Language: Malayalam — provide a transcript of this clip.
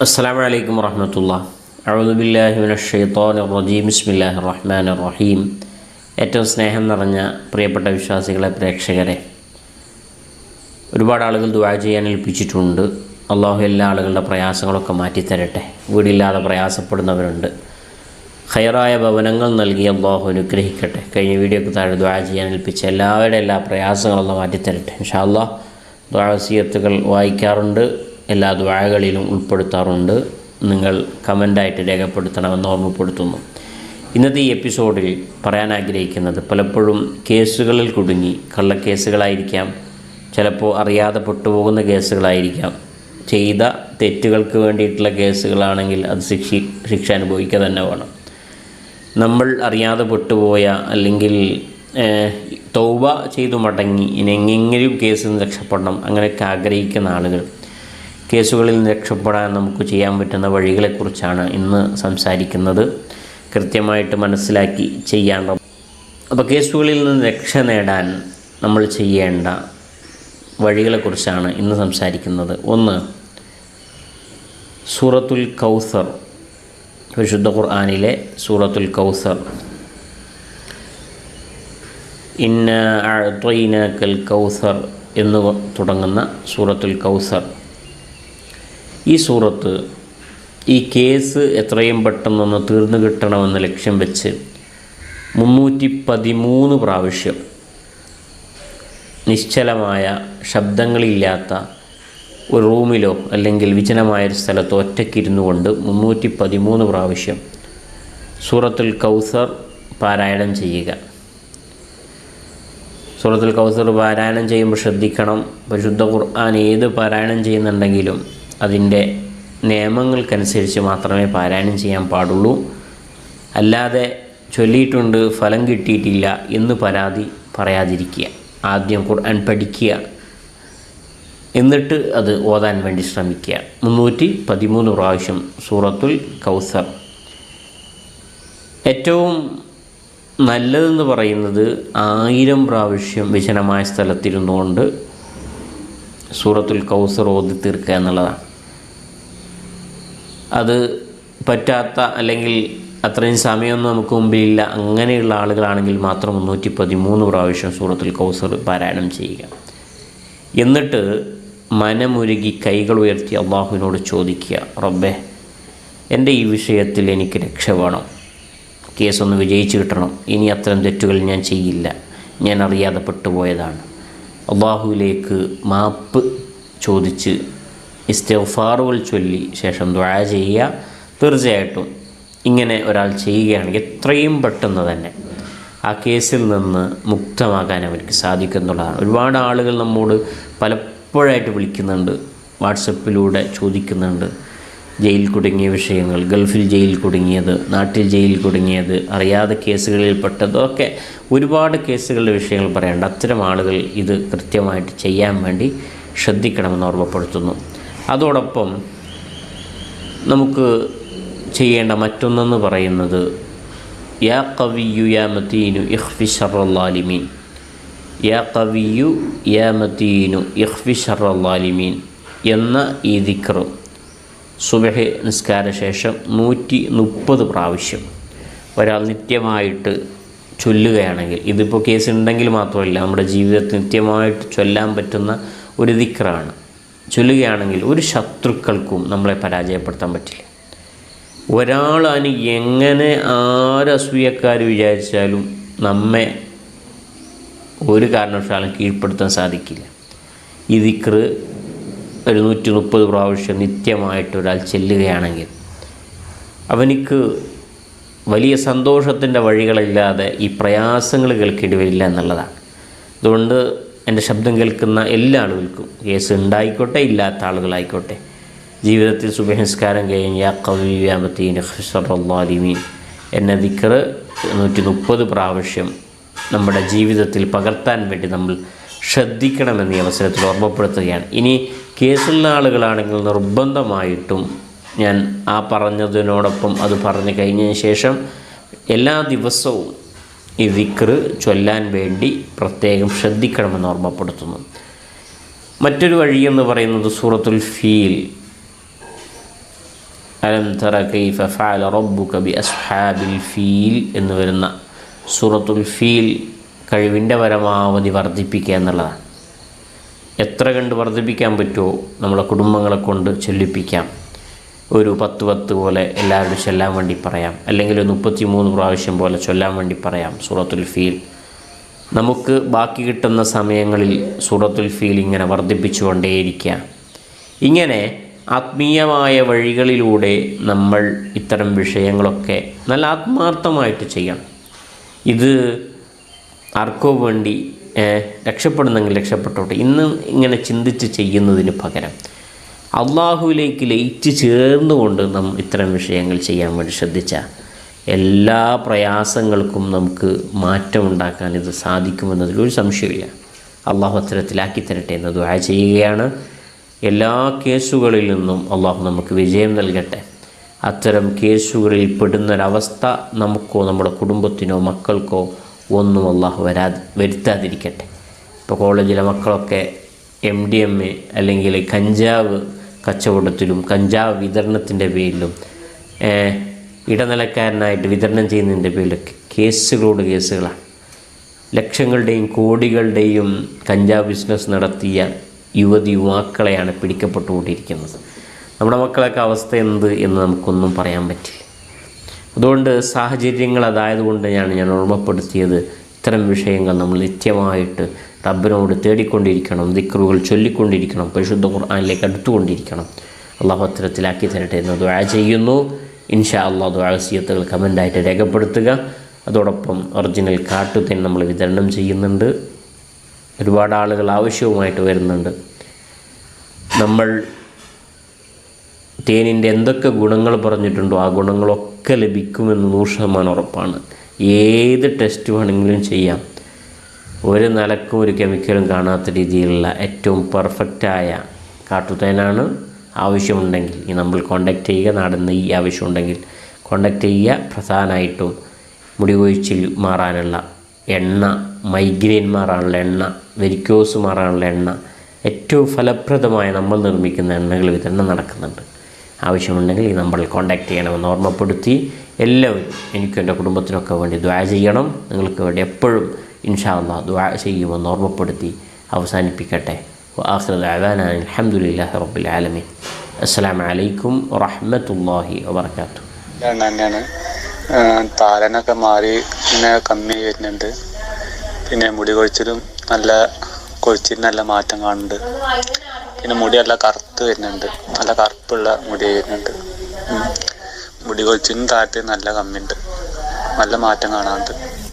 السلام عليكم ورحمة الله أعوذ بالله من الشيطان الرجيم بسم الله الرحمن الرحيم ഏറ്റവും സ്നേഹം നിറഞ്ഞ പ്രിയപ്പെട്ട വിശ്വാസികളെ പ്രേക്ഷകരെ ഒരുപാട് ആളുകൾ ദുആ ചെയ്യാൻ ഏൽപ്പിച്ചിട്ടുണ്ട് അള്ളാഹു എല്ലാ ആളുകളുടെ പ്രയാസങ്ങളൊക്കെ മാറ്റിത്തരട്ടെ വീടില്ലാതെ പ്രയാസപ്പെടുന്നവരുണ്ട് ഹൈറായ ഭവനങ്ങൾ നൽകി അള്ളാഹു അനുഗ്രഹിക്കട്ടെ കഴിഞ്ഞ വീഡിയോക്ക് താഴെ ദുആ ചെയ്യാൻ ഏൽപ്പിച്ച എല്ലാവരുടെ എല്ലാ പ്രയാസങ്ങളും മാറ്റിത്തരട്ടെ ഇൻഷാ അള്ളാഹ് ദ്വാസീയത്തുകൾ വായിക്കാറുണ്ട് എല്ലാ ദ്വാഴകളിലും ഉൾപ്പെടുത്താറുണ്ട്. നിങ്ങൾ കമന്റായിട്ട് രേഖപ്പെടുത്തണമെന്ന് ഓർമ്മപ്പെടുത്തുന്നു. ഇന്നത്തെ ഈ എപ്പിസോഡിൽ പറയാൻ ആഗ്രഹിക്കുന്നത് പലപ്പോഴും കേസുകളിൽ കുടുങ്ങി കള്ളക്കേസുകളായിരിക്കാം ചിലപ്പോൾ അറിയാതെ പെട്ടുപോകുന്ന കേസുകളായിരിക്കാം. ചെയ്ത തെറ്റുകൾക്ക് വേണ്ടിയിട്ടുള്ള കേസുകളാണെങ്കിൽ അത് ശിക്ഷി ശിക്ഷ അനുഭവിക്കുക തന്നെ വേണം. നമ്മൾ അറിയാതെ പെട്ടുപോയ അല്ലെങ്കിൽ തൗബ ചെയ്തു മടങ്ങി ഇനി എങ്ങനെയും കേസിൽ നിന്ന് രക്ഷപ്പെടണം അങ്ങനെയൊക്കെ ആഗ്രഹിക്കുന്ന ആളുകൾ കേസുകളിൽ നിന്ന് രക്ഷപ്പെടാൻ നമുക്ക് ചെയ്യാൻ പറ്റുന്ന വഴികളെക്കുറിച്ചാണ് ഇന്ന് സംസാരിക്കുന്നത്. കൃത്യമായിട്ട് മനസ്സിലാക്കി ചെയ്യേണ്ട അപ്പോൾ കേസുകളിൽ നിന്ന് രക്ഷ നേടാൻ നമ്മൾ ചെയ്യേണ്ട വഴികളെക്കുറിച്ചാണ് ഇന്ന് സംസാരിക്കുന്നത്. ഒന്ന് സൂറത്തുൽ കൗസർ വിശുദ്ധ ഖുർആാനിലെ സൂറത്തുൽ കൗസർ. ഇന്ന അഴത്വൈനക്കൽ കൗസർ എന്ന് തുടങ്ങുന്ന സൂറത്തുൽ കൗസർ. ഈ സൂറത്ത് ഈ കേസ് എത്രയും പെട്ടെന്നൊന്ന് തീർന്നു കിട്ടണമെന്ന് ലക്ഷ്യം വെച്ച് മുന്നൂറ്റി പതിമൂന്ന് പ്രാവശ്യം നിശ്ചലമായ ശബ്ദങ്ങളില്ലാത്ത ഒരു റൂമിലോ അല്ലെങ്കിൽ വിജനമായൊരു സ്ഥലത്തോ ഒറ്റയ്ക്കിരുന്നു കൊണ്ട് മുന്നൂറ്റി പതിമൂന്ന് പ്രാവശ്യം സൂറത്തുൽ കൗസർ പാരായണം ചെയ്യുക. സൂറത്തുൽ കൗസർ പാരായണം ചെയ്യുമ്പോൾ ശ്രദ്ധിക്കണം. പരിശുദ്ധ ഖുർആൻ ഏത് പാരായണം ചെയ്യുന്നുണ്ടെങ്കിലും അതിന്റെ നിയമങ്ങൾക്കനുസരിച്ച് മാത്രമേ പാരായണം ചെയ്യാൻ പാടുള്ളൂ. അല്ലാതെ ചൊല്ലിയിട്ടുണ്ട് ഫലം കിട്ടിയിട്ടില്ല എന്ന് പരാതി പറയാതിരിക്കുക. ആദ്യം ഖുർആൻ പഠിക്കുക. എന്നിട്ട് അത് ഓതാൻ വേണ്ടി ശ്രമിക്കുക. മുന്നൂറ്റി പതിമൂന്ന് പ്രാവശ്യം സൂറത്തുൽ കൗസർ. ഏറ്റവും നല്ലതെന്ന് പറയുന്നത് ആയിരം പ്രാവശ്യം വിശനമായ സ്ഥലത്തിരുന്നുകൊണ്ട് സൂറത്തുൽ കൗസർ ഓതി തീർക്കുക എന്നുള്ളതാണ്. അത് പറ്റാത്ത അല്ലെങ്കിൽ അത്രയും സമയമൊന്നും നമുക്ക് മുമ്പിലില്ല. അങ്ങനെയുള്ള ആളുകളാണെങ്കിൽ മാത്രം മുന്നൂറ്റി പതിമൂന്ന് പ്രാവശ്യം സൂറത്തുൽ കൗസർ പാരായണം ചെയ്യുക. എന്നിട്ട് മനമുരുകി കൈകൾ ഉയർത്തി അള്ളാഹുവിനോട് ചോദിക്കുക റബ്ബേ എന്റെ ഈ വിഷയത്തിൽ എനിക്ക് രക്ഷ വേണം. കേസൊന്ന് വിജയിച്ചു കിട്ടണം. ഇനി അത്തരം തെറ്റുകൾ ഞാൻ ചെയ്യില്ല. ഞാൻ അറിയാതെ പെട്ടുപോയതാണ്. അള്ളാഹുവിലേക്ക് മാപ്പ് ചോദിച്ച് ഇസ്തിഗ്ഫാറുകൾ ചൊല്ലി ശേഷം ദുഴ ചെയ്യുക തീർച്ചയായിട്ടും ഇങ്ങനെ ഒരാൾ ചെയ്യുകയാണെങ്കിൽ എത്രയും പെട്ടെന്ന് തന്നെ ആ കേസിൽ നിന്ന് മുക്തമാകാൻ അവർക്ക് സാധിക്കുന്നുള്ളതാണ്. ഒരുപാട് ആളുകൾ നമ്മോട് പലപ്പോഴായിട്ട് വിളിക്കുന്നുണ്ട് വാട്സപ്പിലൂടെ ചോദിക്കുന്നുണ്ട് ജയിൽ കുടുങ്ങിയ വിഷയങ്ങൾ ഗൾഫിൽ ജയിൽ കുടുങ്ങിയത് നാട്ടിൽ ജയിൽ കുടുങ്ങിയത് അറിയാതെ കേസുകളിൽ പെട്ടതൊക്കെ ഒരുപാട് കേസുകളുടെ വിഷയങ്ങൾ പറയാനുണ്ട്. അത്തരം ആളുകൾ ഇത് കൃത്യമായിട്ട് ചെയ്യാൻ വേണ്ടി ശ്രദ്ധിക്കണമെന്ന് ഓർമ്മപ്പെടുത്തുന്നു. അതോടൊപ്പം നമുക്ക് ചെയ്യേണ്ട മറ്റൊന്നെന്ന് പറയുന്നത് യാ കവിയു യാ മതീനു ഇഹ്ഫി ഷർറല്ലാലിമീൻ യാ കവിയു യാ മതീനു ഇഹ്ഫി ഷർറല്ലാലിമീൻ എന്ന ഈ ദിക്ർ സുബഹ് നിസ്കാര ശേഷം നൂറ്റി മുപ്പത് പ്രാവശ്യം ഒരാൾ നിത്യമായിട്ട് ചൊല്ലുകയാണെങ്കിൽ ഇതിപ്പോൾ കേസ് ഉണ്ടെങ്കിൽ മാത്രമല്ല നമ്മുടെ ജീവിതത്തിൽ നിത്യമായിട്ട് ചൊല്ലാൻ പറ്റുന്ന ഒരു ദിക്റാണ്. ചൊല്ലുകയാണെങ്കിൽ ഒരു ശത്രുക്കൾക്കും നമ്മളെ പരാജയപ്പെടുത്താൻ പറ്റില്ല. അതിന് എങ്ങനെ ആരസൂയക്കാർ വിചാരിച്ചാലും നമ്മെ ഒരു കാരണവശാലും കീഴ്പ്പെടുത്താൻ സാധിക്കില്ല. ഈ ദിക്റ് ഒരു നൂറ്റി മുപ്പത് പ്രാവശ്യം നിത്യമായിട്ട് ഒരാൾ ചെല്ലുകയാണെങ്കിൽ അവനിക്ക് വലിയ സന്തോഷത്തിന്റെ വഴികളില്ലാതെ ഈ പ്രയാസങ്ങൾ കേൾക്കേണ്ടി വരില്ല എന്നുള്ളതാണ്. അതുകൊണ്ട് എന്റെ ശബ്ദം കേൾക്കുന്ന എല്ലാ ആളുകൾക്കും കേസ് ഉണ്ടായിക്കോട്ടെ ഇല്ലാത്ത ആളുകളായിക്കോട്ടെ. ജീവിതത്തിൽ സുബഹിസ്കാരം കഴിഞ്ഞ കവിയാമത്തീൻ ഹസറല്ലാലിമീൻ എന്ന ദിക്കറ് നൂറ്റി മുപ്പത് പ്രാവശ്യം നമ്മുടെ ജീവിതത്തിൽ പകർത്താൻ വേണ്ടി നമ്മൾ ശ്രദ്ധിക്കണമെന്ന് ഈ അവസരത്തിൽ ഓർമ്മപ്പെടുത്തുകയാണ്. ഇനി കേസുള്ള ആളുകളാണെങ്കിൽ നിർബന്ധമായിട്ടും ഞാൻ ആ പറഞ്ഞതിനോടൊപ്പം അത് പറഞ്ഞു കഴിഞ്ഞതിന് ശേഷം എല്ലാ ദിവസവും ഈ വിക്റ് ചൊല്ലാൻ വേണ്ടി പ്രത്യേകം ശ്രദ്ധിക്കണമെന്ന് ഓർമ്മപ്പെടുത്തുന്നു. മറ്റൊരു വഴി എന്ന് പറയുന്നത് സൂറത്തുൽ ഫീൽ. അലം തറ കൈഫ ഫഅല റബ്ബുക അസ്ഹാബിൽ ഫീൽ എന്ന് വരുന്ന സൂറത്തുൽ ഫീൽ കഴിവിന്റെ പരമാവധി വർദ്ധിപ്പിക്കുക എന്നുള്ളതാണ്. എത്ര കണ്ട് വർദ്ധിപ്പിക്കാൻ പറ്റുമോ? നമ്മളെ കുടുംബങ്ങളെ കൊണ്ട് ചൊല്ലിപ്പിക്കാം. ഒരു പത്ത് പത്ത് പോലെ എല്ലാവരും ചൊല്ലാൻ വേണ്ടി പറയാം. അല്ലെങ്കിൽ ഒരു മുപ്പത്തി മൂന്ന് പ്രാവശ്യം പോലെ ചൊല്ലാൻ വേണ്ടി പറയാം സൂറത്തുൽ ഫീൽ. നമുക്ക് ബാക്കി കിട്ടുന്ന സമയങ്ങളിൽ സൂറത്തുൽ ഫീൽ ഇങ്ങനെ വർദ്ധിപ്പിച്ചുകൊണ്ടേയിരിക്കാം ഇങ്ങനെ ആത്മീയമായ വഴികളിലൂടെ നമ്മൾ ഇത്തരം വിഷയങ്ങളൊക്കെ നല്ല ആത്മാർത്ഥമായിട്ട് ചെയ്യണം. ഇത് ആർക്കോ വേണ്ടി രക്ഷപ്പെടുന്നെങ്കിൽ രക്ഷപ്പെട്ടോട്ടെ ഇന്ന് ഇങ്ങനെ ചിന്തിച്ച് ചെയ്യുന്നതിന് പകരം അള്ളാഹുവിലേക്ക് ലയിച്ച് ചേർന്നുകൊണ്ട് നാം ഇത്തരം വിഷയങ്ങൾ ചെയ്യാൻ വേണ്ടി ശ്രദ്ധിച്ച എല്ലാ പ്രയാസങ്ങൾക്കും നമുക്ക് മാറ്റമുണ്ടാക്കാൻ ഇത് സാധിക്കുമെന്നതിൽ ഒരു സംശയമില്ല അള്ളാഹു അത്തരത്തിലാക്കി തരട്ടെ എന്ന് ദുആ ചെയ്യുകയാണ്. എല്ലാ കേസുകളിൽ നിന്നും അള്ളാഹു നമുക്ക് വിജയം നൽകട്ടെ. അത്തരം കേസുകളിൽ പെടുന്നൊരവസ്ഥ നമുക്കോ നമ്മുടെ കുടുംബത്തിനോ മക്കൾക്കോ ഒന്നും അള്ളാഹു വരാ വരുത്താതിരിക്കട്ടെ. ഇപ്പോൾ കോളേജിലെ മക്കളൊക്കെ എം ഡി എം എ അല്ലെങ്കിൽ കഞ്ചാവ് കച്ചവടത്തിലും കഞ്ചാവ് വിതരണത്തിന്റെ പേരിലും ഇടനിലക്കാരനായിട്ട് വിതരണം ചെയ്യുന്നതിന്റെ പേരിലൊക്കെ കേസുകളോട് കേസുകളാണ്. ലക്ഷങ്ങളുടെയും കോടികളുടെയും കഞ്ചാവ് ബിസിനസ് നടത്തിയ യുവതി യുവാക്കളെയാണ് പിടിക്കപ്പെട്ടുകൊണ്ടിരിക്കുന്നത്. നമ്മുടെ മക്കളൊക്കെ അവസ്ഥ എന്ത് എന്ന് നമുക്കൊന്നും പറയാൻ പറ്റില്ല. അതുകൊണ്ട് സാഹചര്യങ്ങൾ അതായതുകൊണ്ട് ഞാൻ ഞാൻ ഓർമ്മപ്പെടുത്തിയത് ഇത്തരം വിഷയങ്ങൾ നമ്മൾ നിത്യമായിട്ട് റബ്ബിനോട് തേടിക്കൊണ്ടിരിക്കണം ദിക്റുകൾ ചൊല്ലിക്കൊണ്ടിരിക്കണം പരിശുദ്ധ ഖുർആാനിലേക്ക് അടുത്തുകൊണ്ടിരിക്കണം. അള്ളാഹു അത്തരത്തിലാക്കി തരട്ടെ എന്ന് ദുആ ചെയ്യുന്നു. ഇൻഷാ അള്ളാഹ് ദുആസിയത്തുകൾ കമന്റായിട്ട് രേഖപ്പെടുത്തുക. അതോടൊപ്പം ഒറിജിനൽ കാട്ടുതേൻ നമ്മൾ വിതരണം ചെയ്യുന്നുണ്ട്. ഒരുപാട് ആളുകൾ ആവശ്യവുമായിട്ട് വരുന്നുണ്ട്. നമ്മൾ തേനിന്റെ എന്തൊക്കെ ഗുണങ്ങൾ പറഞ്ഞിട്ടുണ്ടോ ആ ഗുണങ്ങളൊക്കെ ലഭിക്കുമെന്ന് നൂറ് ശതമാനം ഉറപ്പാണ്. ഏത് ടെസ്റ്റ് വേണമെങ്കിലും ചെയ്യാം. ഒരു നിലക്കും ഒരു കെമിക്കലും കാണാത്ത രീതിയിലുള്ള ഏറ്റവും പെർഫെക്റ്റായ കാട്ടുതേനാണ് ആവശ്യമുണ്ടെങ്കിൽ ഈ നമ്മൾ കോണ്ടാക്ട് ചെയ്യുക നാടൻ നെയ്യ് ആവശ്യമുണ്ടെങ്കിൽ കോണ്ടാക്ട് ചെയ്യുക. പ്രധാനമായിട്ടും മുടി കൊഴിച്ചിൽ മാറാനുള്ള എണ്ണ മൈഗ്രെയിൻ മാറാനുള്ള എണ്ണ വെരിക്കോസ് മാറാനുള്ള എണ്ണ ഏറ്റവും ഫലപ്രദമായ നമ്മൾ നിർമ്മിക്കുന്ന എണ്ണകൾ വിതരണം നടക്കുന്നുണ്ട്. ആവശ്യമുണ്ടെങ്കിൽ ഈ നമ്പറിൽ കോൺടാക്ട് ചെയ്യണമെന്ന് ഓർമ്മപ്പെടുത്തി എല്ലാവരും എനിക്കും എന്റെ കുടുംബത്തിനൊക്കെ വേണ്ടി ദ്വാ ചെയ്യണം. നിങ്ങൾക്ക് വേണ്ടി എപ്പോഴും ഇൻഷാ അള്ളാഹ് ദ്വാ ചെയ്യുമെന്ന് ഓർമ്മപ്പെടുത്തി അവസാനിപ്പിക്കട്ടെ. ആഖിർ അലാന അൽഹംദുലില്ലാഹി റബ്ബിൽ ആലമീൻ. അസ്സലാമു അലൈക്കും വറഹ്മത്തുള്ളാഹി വബറകാതുഹു. എണ്ണ തന്നെയാണ്. താരനൊക്കെ മാറി പിന്നെ കമ്മി വരുന്നുണ്ട്. പിന്നെ മുടി കൊഴിച്ചിലും നല്ല കൊഴിച്ചിൽ നല്ല മാറ്റം കാണുന്നുണ്ട്. പിന്നെ മുടി നല്ല കറുത്ത് വരുന്നുണ്ട്. നല്ല കറുപ്പുള്ള മുടി വരുന്നുണ്ട്. മുടി കൊഴിച്ചിനും താഴത്ത് നല്ല കമ്മിയുണ്ട്. നല്ല മാറ്റം കാണാറുണ്ട്